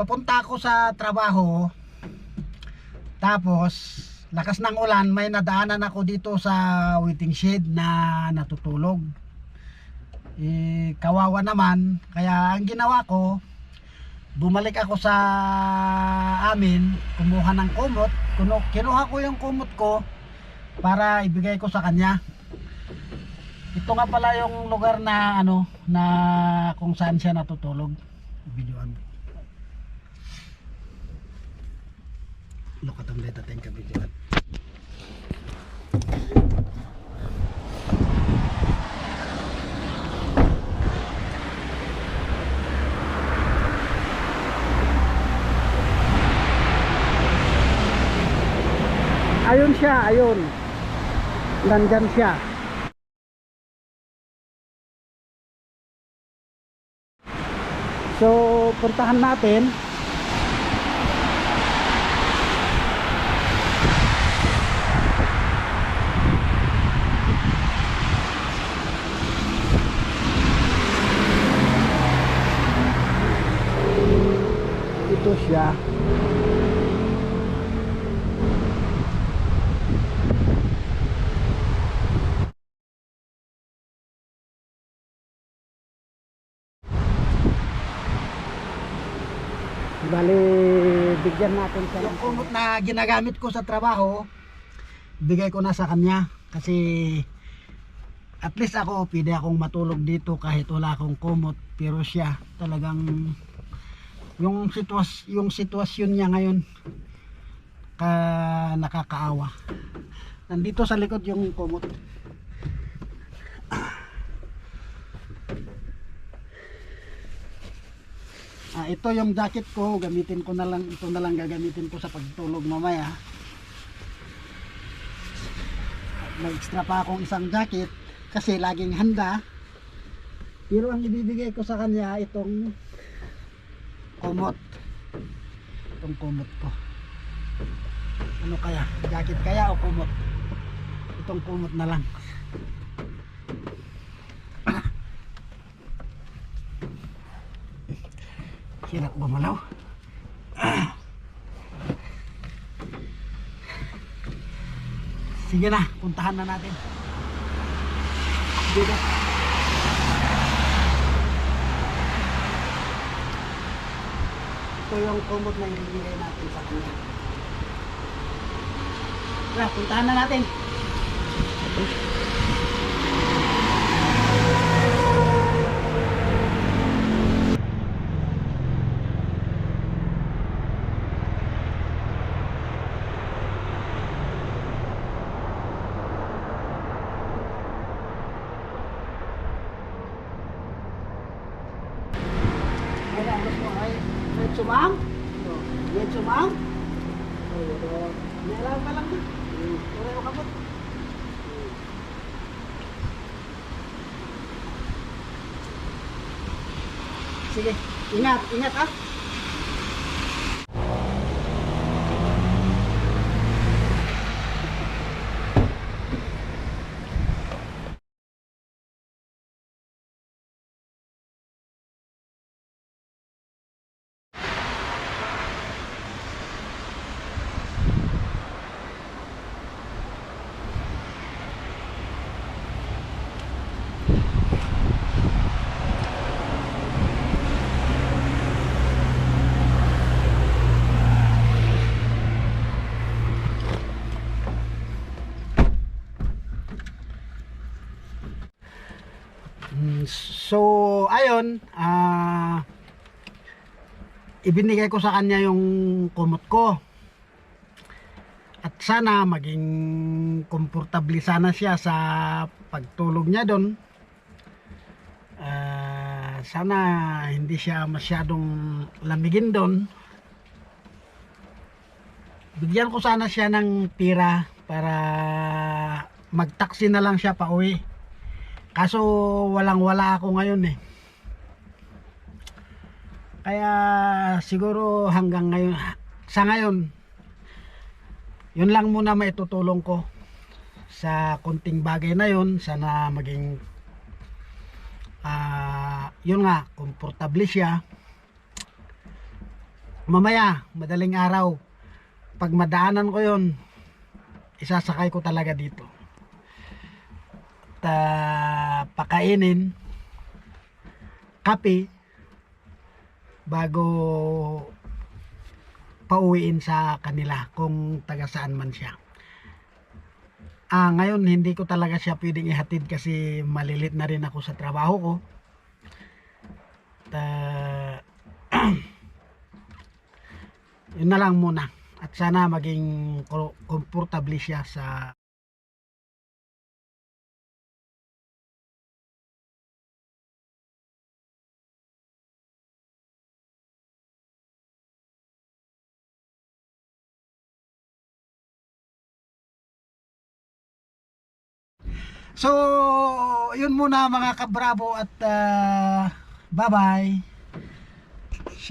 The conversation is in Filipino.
papunta ako sa trabaho. Tapos, lakas ng ulan, may nadaanan ako dito sa waiting shed na natutulog. Eh, kawawa naman, kaya ang ginawa ko, bumalik ako sa amin, kumuha ng kumot, kinuha ko yung kumot ko para ibigay ko sa kanya. Ito nga pala yung lugar na ano na kung saan siya natutulog. Videoan. Look at them data ka videoan. Ayun siya, ayun. Nandyan siya. So, puntahan natin. Ito siya. Bali, bigyan natin siya ng kumot na ginagamit ko sa trabaho. Bigay ko na sa kanya kasi at least ako pwede akong matulog dito kahit wala akong kumot pero siya talagang yung sitwas yung sitwasyon niya ngayon ka nakakaawa. Nandito sa likod yung kumot. Ah, ito yung jacket ko, gamitin ko na lang, ito na lang gagamitin ko sa pagtulog mamaya. May extra pa akong isang jacket kasi laging handa. Pero ang ibibigay ko sa kanya itong kumot. Itong kumot ko. Ano kaya? Jacket kaya o kumot? Itong kumot na lang. Hirap gumalaw. Sige na, puntahan na natin. Dito. Ito yung kumot na ibibigay natin sa kanya. Tara, puntahan na natin. Mo ay medyo ma'am? Medyo ma'am? Meron ka lang na. Meron ka kapot. Sige, ingat, ingat ah. So, ayun, ah ibinigay ko sa kanya yung kumot ko. At sana maging komportable sana siya sa pagtulog niya doon. Ah, sana hindi siya masyadong lamigin doon. Bigyan ko sana siya ng tira para magtaksi na lang siya pa uwi. Kaso walang wala ako ngayon eh. Kaya siguro hanggang ngayon sa ngayon yun lang muna maitutulong ko sa kunting bagay na yun sana maging ah yun nga komportable siya mamaya, madaling araw, pag madaanan ko yon isasakay ko talaga dito. Ah, pakainin, kape, bago pauwiin sa kanila kung taga saan man siya. Ah, ngayon hindi ko talaga siya pwedeng ihatid kasi malilit na rin ako sa trabaho ko. At, ah, yun na lang muna. At sana maging ko- komportable siya sa So, yun muna mga kabravo at ah, bye-bye.